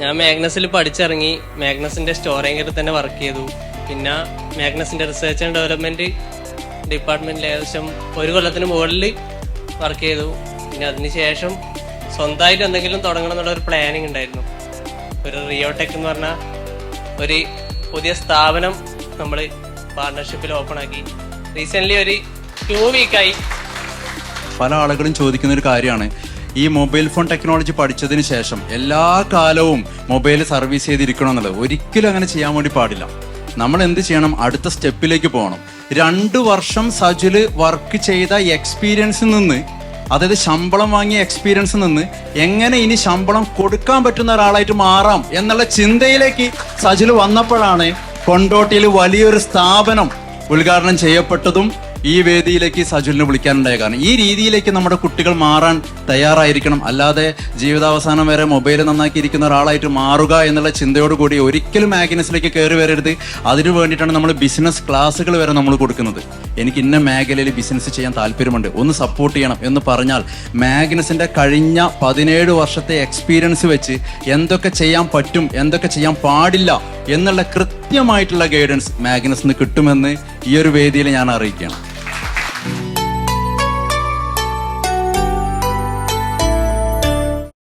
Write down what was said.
ഞാൻ മാഗ്നസിൽ പഠിച്ചിറങ്ങി മാഗ്നസിന്റെ സ്റ്റോറേഞ്ചിൽ തന്നെ വർക്ക് ചെയ്തു. പിന്നെ മാഗ്നസിന്റെ റിസർച്ച് ആൻഡ് ഡെവലപ്മെന്റ് ഡിപ്പാർട്ട്മെന്റിൽ ഏകദേശം ഒരു കൊല്ലത്തിന് മുകളിൽ വർക്ക് ചെയ്തു. പിന്നെ അതിന് ശേഷം സ്വന്തമായിട്ട് എന്തെങ്കിലും തുടങ്ങണം എന്നുള്ള ഒരു പ്ലാനിങ് ഉണ്ടായിരുന്നു. ഒരു റിയോടെക് എന്ന് പറഞ്ഞ ഒരു പുതിയ സ്ഥാപനം നമ്മൾ പാർട്ണർഷിപ്പിൽ ഓപ്പൺ ആക്കി. റീസെന്റ് ഒരു ടു വീക്കായി പല ആളുകളും ചോദിക്കുന്ന ഒരു കാര്യമാണ്. ഈ മൊബൈൽ ഫോൺ ടെക്നോളജി പഠിച്ചതിന് ശേഷം എല്ലാ കാലവും മൊബൈൽ സർവീസ് ചെയ്തിരിക്കണം എന്നുള്ളത് ഒരിക്കലും അങ്ങനെ ചെയ്യാൻ വേണ്ടി പാടില്ല. നമ്മൾ എന്ത് ചെയ്യണം? അടുത്ത സ്റ്റെപ്പിലേക്ക് പോകണം. രണ്ടു വർഷം സജിൽ വർക്ക് ചെയ്ത എക്സ്പീരിയൻസിൽ നിന്ന് അതായത് ശമ്പളം വാങ്ങിയ എക്സ്പീരിയൻസിൽ നിന്ന് എങ്ങനെ ഇനി ശമ്പളം കൊടുക്കാൻ പറ്റുന്ന ഒരാളായിട്ട് മാറാം എന്നുള്ള ചിന്തയിലേക്ക് സജിൽ വന്നപ്പോഴാണ് കൊണ്ടോട്ടിയിൽ വലിയൊരു സ്ഥാപനം ഉദ്ഘാടനം ചെയ്യപ്പെട്ടതും ഈ വേദിയിലേക്ക് സജുലിനെ വിളിക്കാനുണ്ടായ കാരണം. ഈ രീതിയിലേക്ക് നമ്മുടെ കുട്ടികൾ മാറാൻ തയ്യാറായിരിക്കണം. അല്ലാതെ ജീവിതാവസാനം വരെ മൊബൈൽ നന്നാക്കിയിരിക്കുന്ന ഒരാളായിട്ട് മാറുക എന്നുള്ള ചിന്തയോടുകൂടി ഒരിക്കലും മാഗ്നസിലേക്ക് കയറി വരരുത്. അതിനു വേണ്ടിയിട്ടാണ് നമ്മൾ ബിസിനസ് ക്ലാസ്സുകൾ വരെ നമ്മൾ കൊടുക്കുന്നത്. എനിക്ക് ഇന്ന മേഖലയിൽ ബിസിനസ് ചെയ്യാൻ താല്പര്യമുണ്ട്. ഒന്ന് സപ്പോർട്ട് ചെയ്യണം എന്ന് പറഞ്ഞാൽ മാഗ്നസിന്റെ കഴിഞ്ഞ പതിനേഴ് വർഷത്തെ എക്സ്പീരിയൻസ് വെച്ച് എന്തൊക്കെ ചെയ്യാൻ പറ്റും എന്തൊക്കെ ചെയ്യാൻ പാടില്ല എന്നുള്ള കൃത്യമായിട്ടുള്ള ഗൈഡൻസ് മാഗ്നസിന് കിട്ടുമെന്ന് ഈ ഒരു വേദിയിൽ ഞാൻ അറിയിക്കുകയാണ്.